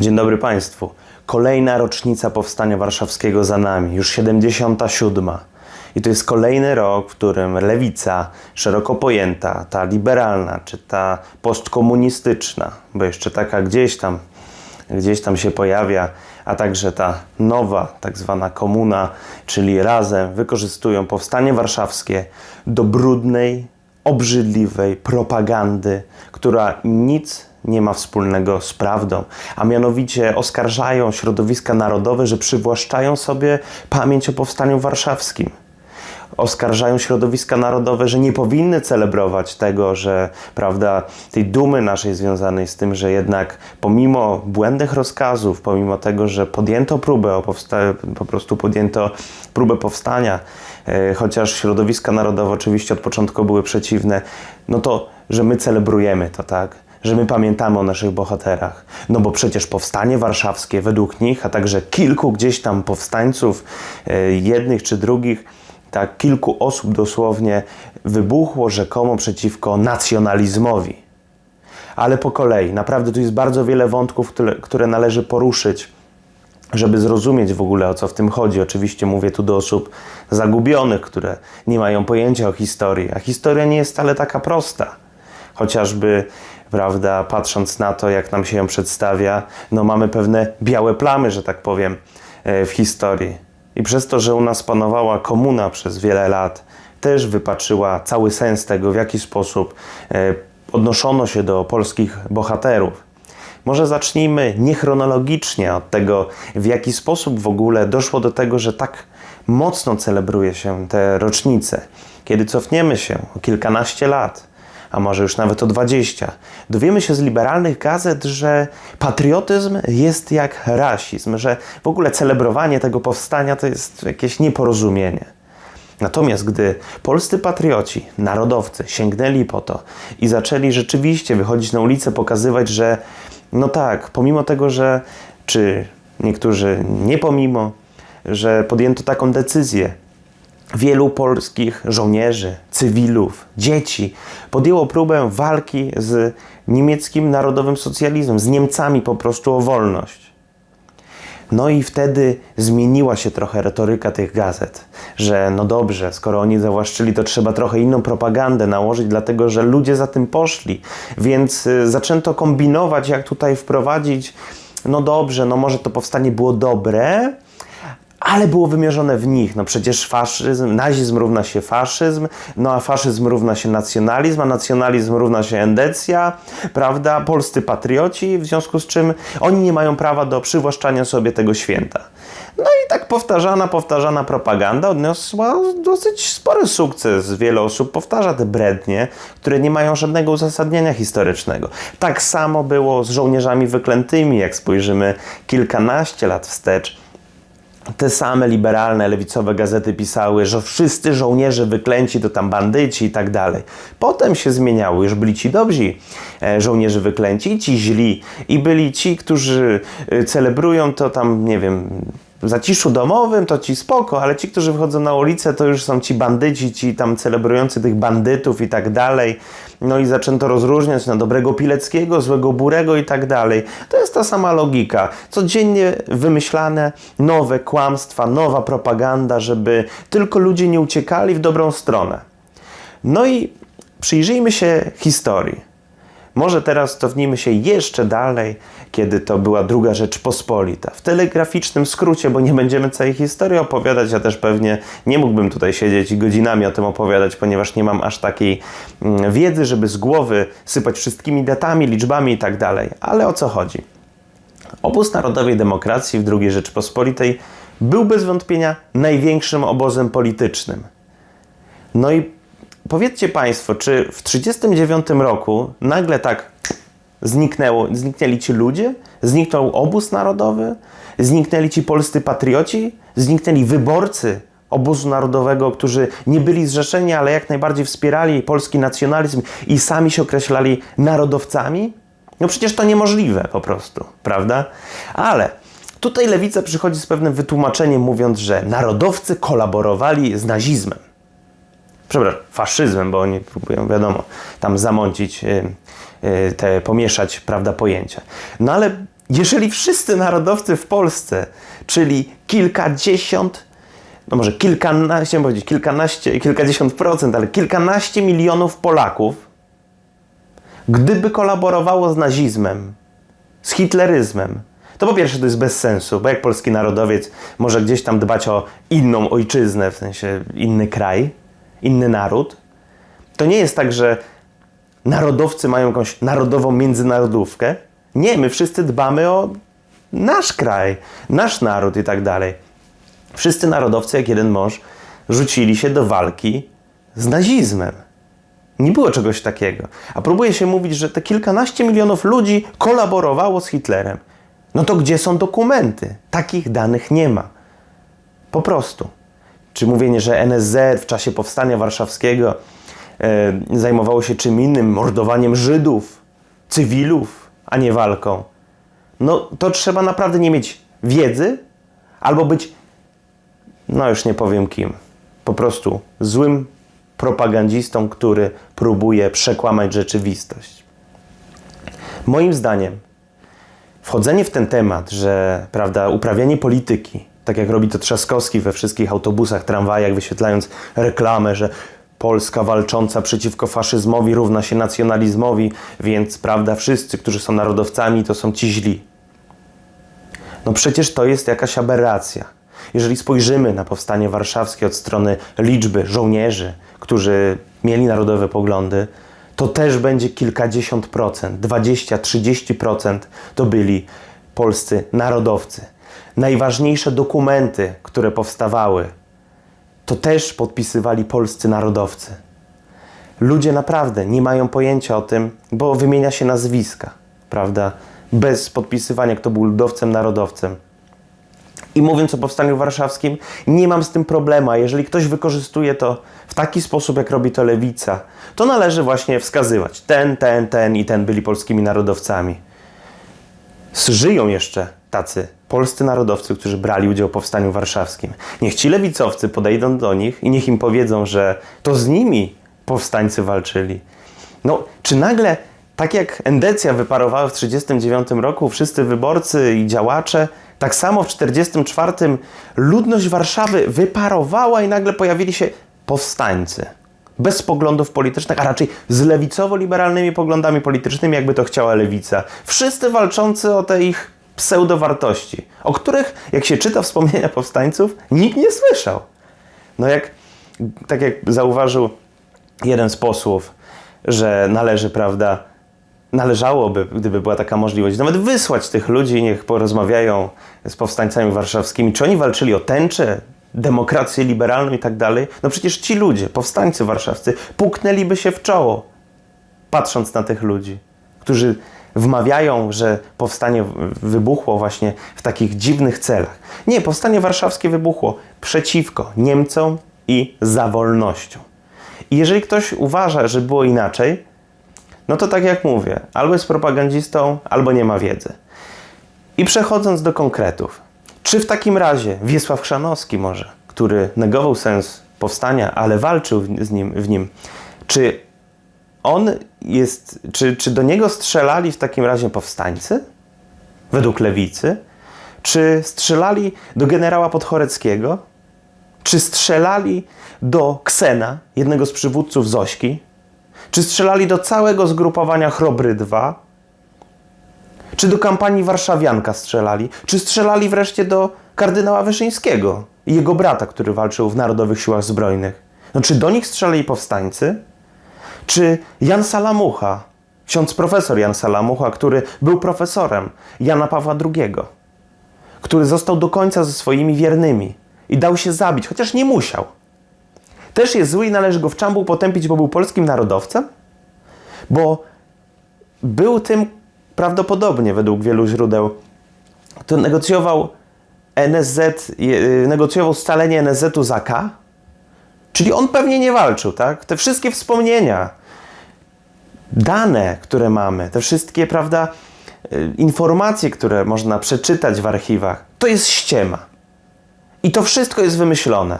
Dzień dobry Państwu. Kolejna rocznica Powstania Warszawskiego za nami, już 77. I to jest kolejny rok, w którym lewica, szeroko pojęta, ta liberalna, czy ta postkomunistyczna, bo jeszcze taka gdzieś tam, gdzieś tam się pojawia, a także ta nowa, tak zwana komuna, czyli razem wykorzystują Powstanie Warszawskie do brudnej, obrzydliwej propagandy, która nic nie ma wspólnego z prawdą, a mianowicie oskarżają środowiska narodowe, że przywłaszczają sobie pamięć o powstaniu warszawskim. Oskarżają środowiska narodowe, że nie powinny celebrować tego, że prawda, tej dumy naszej związanej z tym, że jednak pomimo błędnych rozkazów, pomimo tego, że podjęto próbę o powsta- po prostu podjęto próbę powstania, e, chociaż środowiska narodowe oczywiście od początku były przeciwne, no to, że my celebrujemy to, tak? Że my pamiętamy o naszych bohaterach. No bo przecież powstanie warszawskie według nich, a także kilku gdzieś tam powstańców, e, jednych czy drugich, tak, kilku osób dosłownie wybuchło rzekomo przeciwko nacjonalizmowi. Ale po kolei, naprawdę tu jest bardzo wiele wątków, które, które należy poruszyć, żeby zrozumieć w ogóle o co w tym chodzi. Oczywiście mówię tu do osób zagubionych, które nie mają pojęcia o historii, a historia nie jest wcale taka prosta. Chociażby prawda, patrząc na to, jak nam się ją przedstawia, no mamy pewne białe plamy, że tak powiem, e, w historii. I przez to, że u nas panowała komuna przez wiele lat, też wypaczyła cały sens tego, w jaki sposób e, odnoszono się do polskich bohaterów. Może zacznijmy niechronologicznie od tego, w jaki sposób w ogóle doszło do tego, że tak mocno celebruje się te rocznice. Kiedy cofniemy się o kilkanaście lat, a może już nawet o 20. Dowiemy się z liberalnych gazet, że patriotyzm jest jak rasizm, że w ogóle celebrowanie tego powstania to jest jakieś nieporozumienie. Natomiast gdy polscy patrioci, narodowcy sięgnęli po to i zaczęli rzeczywiście wychodzić na ulicę, pokazywać, że no tak, pomimo tego, że czy niektórzy nie pomimo, że podjęto taką decyzję, wielu polskich żołnierzy, cywilów, dzieci podjęło próbę walki z niemieckim narodowym socjalizmem, z Niemcami po prostu o wolność. No i wtedy zmieniła się trochę retoryka tych gazet, że no dobrze, skoro oni zawłaszczyli, to trzeba trochę inną propagandę nałożyć, dlatego że ludzie za tym poszli. Więc y, zaczęto kombinować, jak tutaj wprowadzić, no dobrze, no może to powstanie było dobre, ale było wymierzone w nich. No przecież faszyzm, nazizm równa się faszyzm, no a faszyzm równa się nacjonalizm, a nacjonalizm równa się endecja, prawda? Polscy patrioci, w związku z czym oni nie mają prawa do przywłaszczania sobie tego święta. No i tak powtarzana, powtarzana propaganda odniosła dosyć spory sukces. Wiele osób powtarza te brednie, które nie mają żadnego uzasadnienia historycznego. Tak samo było z żołnierzami wyklętymi, jak spojrzymy kilkanaście lat wstecz te same liberalne, lewicowe gazety pisały, że wszyscy żołnierze wyklęci to tam bandyci i tak dalej. Potem się zmieniało, już byli ci dobrzy e, żołnierze wyklęci i ci źli. I byli ci, którzy e, celebrują to tam, nie wiem, w zaciszu domowym to ci spoko, ale ci, którzy wychodzą na ulicę, to już są ci bandyci, ci tam celebrujący tych bandytów i tak dalej. No i zaczęto rozróżniać na dobrego Pileckiego, złego Burego i tak dalej. To jest ta sama logika. Codziennie wymyślane nowe kłamstwa, nowa propaganda, żeby tylko ludzie nie uciekali w dobrą stronę. No i przyjrzyjmy się historii. Może teraz cofnijmy się jeszcze dalej, kiedy to była druga Rzeczpospolita. W telegraficznym skrócie, bo nie będziemy całej historii opowiadać, ja też pewnie nie mógłbym tutaj siedzieć i godzinami o tym opowiadać, ponieważ nie mam aż takiej mm, wiedzy, żeby z głowy sypać wszystkimi datami, liczbami i tak dalej. Ale o co chodzi? Obóz Narodowej Demokracji w II Rzeczpospolitej był bez wątpienia największym obozem politycznym. No i powiedzcie Państwo, czy w 1939 roku nagle tak zniknęło, zniknęli ci ludzie? Zniknął obóz narodowy? Zniknęli ci polscy patrioci? Zniknęli wyborcy obozu narodowego, którzy nie byli zrzeszeni, ale jak najbardziej wspierali polski nacjonalizm i sami się określali narodowcami? No przecież to niemożliwe po prostu, prawda? Ale tutaj lewica przychodzi z pewnym wytłumaczeniem, mówiąc, że narodowcy kolaborowali z nazizmem przepraszam, faszyzmem, bo oni próbują, wiadomo, tam zamącić, y, y, te, pomieszać, prawda, pojęcia. No ale jeżeli wszyscy narodowcy w Polsce, czyli kilkadziesiąt, no może kilkanaście, chciałem powiedzieć kilkanaście, kilkadziesiąt procent, ale kilkanaście milionów Polaków, gdyby kolaborowało z nazizmem, z hitleryzmem, to po pierwsze to jest bez sensu, bo jak polski narodowiec może gdzieś tam dbać o inną ojczyznę, w sensie inny kraj, inny naród, to nie jest tak, że narodowcy mają jakąś narodową międzynarodówkę. Nie, my wszyscy dbamy o nasz kraj, nasz naród i tak dalej. Wszyscy narodowcy, jak jeden mąż, rzucili się do walki z nazizmem. Nie było czegoś takiego. A próbuje się mówić, że te kilkanaście milionów ludzi kolaborowało z Hitlerem. No to gdzie są dokumenty? Takich danych nie ma. Po prostu. Czy mówienie, że NSZ w czasie powstania warszawskiego e, zajmowało się czym innym, mordowaniem Żydów, cywilów, a nie walką. No to trzeba naprawdę nie mieć wiedzy albo być, no już nie powiem kim, po prostu złym propagandzistą, który próbuje przekłamać rzeczywistość. Moim zdaniem, wchodzenie w ten temat, że prawda, uprawianie polityki, tak jak robi to Trzaskowski we wszystkich autobusach, tramwajach, wyświetlając reklamę, że Polska walcząca przeciwko faszyzmowi równa się nacjonalizmowi, więc prawda, wszyscy, którzy są narodowcami, to są ci źli. No przecież to jest jakaś aberracja. Jeżeli spojrzymy na powstanie warszawskie od strony liczby żołnierzy, którzy mieli narodowe poglądy, to też będzie kilkadziesiąt procent, 20-30% to byli polscy narodowcy. Najważniejsze dokumenty, które powstawały, to też podpisywali polscy narodowcy. Ludzie naprawdę nie mają pojęcia o tym, bo wymienia się nazwiska, prawda? Bez podpisywania, kto był ludowcem, narodowcem. I mówiąc o powstaniu warszawskim, nie mam z tym problemu. Jeżeli ktoś wykorzystuje to w taki sposób, jak robi to lewica, to należy właśnie wskazywać: ten, ten, ten i ten byli polskimi narodowcami. Żyją jeszcze tacy polscy narodowcy, którzy brali udział w powstaniu warszawskim. Niech ci lewicowcy podejdą do nich i niech im powiedzą, że to z nimi powstańcy walczyli. No, czy nagle, tak jak endecja wyparowała w 1939 roku, wszyscy wyborcy i działacze, tak samo w 1944 ludność Warszawy wyparowała i nagle pojawili się powstańcy. Bez poglądów politycznych, a raczej z lewicowo-liberalnymi poglądami politycznymi, jakby to chciała lewica. Wszyscy walczący o te ich pseudowartości, o których, jak się czyta wspomnienia powstańców, nikt nie słyszał. No jak, tak jak zauważył jeden z posłów, że należy, prawda, należałoby, gdyby była taka możliwość, nawet wysłać tych ludzi, niech porozmawiają z powstańcami warszawskimi, czy oni walczyli o tęczę, demokrację liberalną i tak dalej. No przecież ci ludzie, powstańcy warszawscy, puknęliby się w czoło, patrząc na tych ludzi, którzy wmawiają, że powstanie wybuchło właśnie w takich dziwnych celach. Nie, powstanie warszawskie wybuchło przeciwko Niemcom i za wolnością. I jeżeli ktoś uważa, że było inaczej, no to tak jak mówię, albo jest propagandistą, albo nie ma wiedzy. I przechodząc do konkretów. Czy w takim razie Wiesław Chrzanowski może, który negował sens powstania, ale walczył z nim, w nim, czy on jest, czy, czy do niego strzelali w takim razie powstańcy? Według lewicy? Czy strzelali do generała Podchoreckiego? Czy strzelali do Ksena, jednego z przywódców Zośki? Czy strzelali do całego zgrupowania Chrobry 2? Czy do kampanii Warszawianka strzelali? Czy strzelali wreszcie do kardynała Wyszyńskiego i jego brata, który walczył w Narodowych Siłach Zbrojnych? No, czy do nich strzelali powstańcy? Czy Jan Salamucha, ksiądz profesor Jan Salamucha, który był profesorem Jana Pawła II, który został do końca ze swoimi wiernymi i dał się zabić, chociaż nie musiał. Też jest zły i należy go w czambuł potępić, bo był polskim narodowcem? Bo był tym prawdopodobnie, według wielu źródeł, to negocjował NSZ, negocjował scalenie NSZ-u za K, czyli on pewnie nie walczył, tak? Te wszystkie wspomnienia, dane, które mamy, te wszystkie, prawda, informacje, które można przeczytać w archiwach, to jest ściema. I to wszystko jest wymyślone.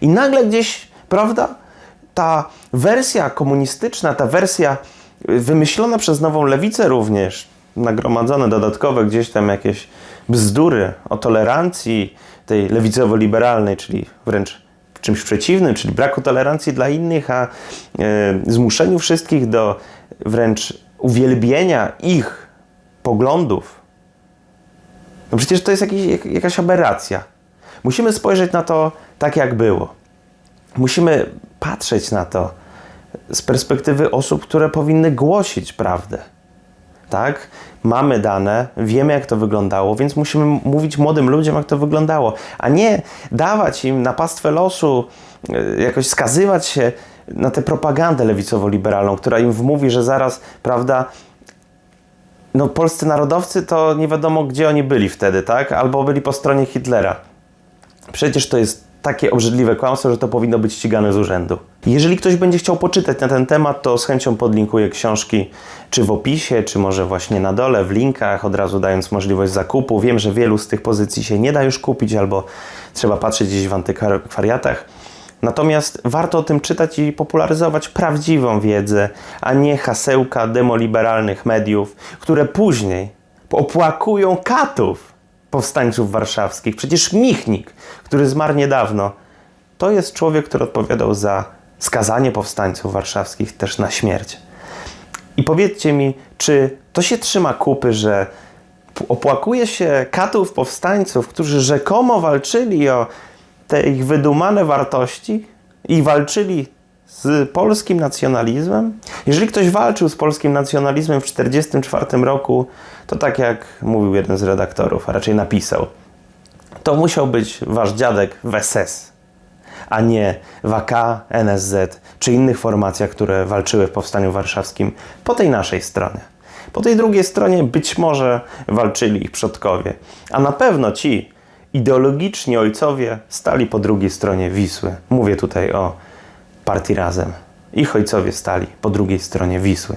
I nagle gdzieś, prawda, ta wersja komunistyczna, ta wersja wymyślona przez nową lewicę również, nagromadzone dodatkowe gdzieś tam jakieś bzdury o tolerancji tej lewicowo-liberalnej, czyli wręcz czymś przeciwnym, czyli braku tolerancji dla innych, a e, zmuszeniu wszystkich do wręcz uwielbienia ich poglądów, no przecież to jest jakiś, jak, jakaś aberracja. Musimy spojrzeć na to tak, jak było. Musimy patrzeć na to z perspektywy osób, które powinny głosić prawdę. Tak? Mamy dane, wiemy jak to wyglądało, więc musimy mówić młodym ludziom, jak to wyglądało, a nie dawać im na pastwę losu, e, jakoś skazywać się na tę propagandę lewicowo-liberalną, która im wmówi, że zaraz, prawda, no polscy narodowcy to nie wiadomo gdzie oni byli wtedy, tak? Albo byli po stronie Hitlera. Przecież to jest takie obrzydliwe kłamstwo, że to powinno być ścigane z urzędu. Jeżeli ktoś będzie chciał poczytać na ten temat, to z chęcią podlinkuję książki, czy w opisie, czy może właśnie na dole, w linkach, od razu dając możliwość zakupu. Wiem, że wielu z tych pozycji się nie da już kupić, albo trzeba patrzeć gdzieś w antykwariatach. Natomiast warto o tym czytać i popularyzować prawdziwą wiedzę, a nie hasełka demoliberalnych mediów, które później opłakują katów powstańców warszawskich. Przecież Michnik, który zmarł niedawno, to jest człowiek, który odpowiadał za skazanie powstańców warszawskich też na śmierć. I powiedzcie mi, czy to się trzyma kupy, że opłakuje się katów powstańców, którzy rzekomo walczyli o te ich wydumane wartości i walczyli z polskim nacjonalizmem? Jeżeli ktoś walczył z polskim nacjonalizmem w 1944 roku, to tak jak mówił jeden z redaktorów, a raczej napisał, to musiał być wasz dziadek w SS, a nie w AK, NSZ czy innych formacjach, które walczyły w Powstaniu Warszawskim po tej naszej stronie. Po tej drugiej stronie być może walczyli ich przodkowie, a na pewno ci ideologiczni ojcowie stali po drugiej stronie Wisły. Mówię tutaj o partii Razem. Ich ojcowie stali po drugiej stronie Wisły.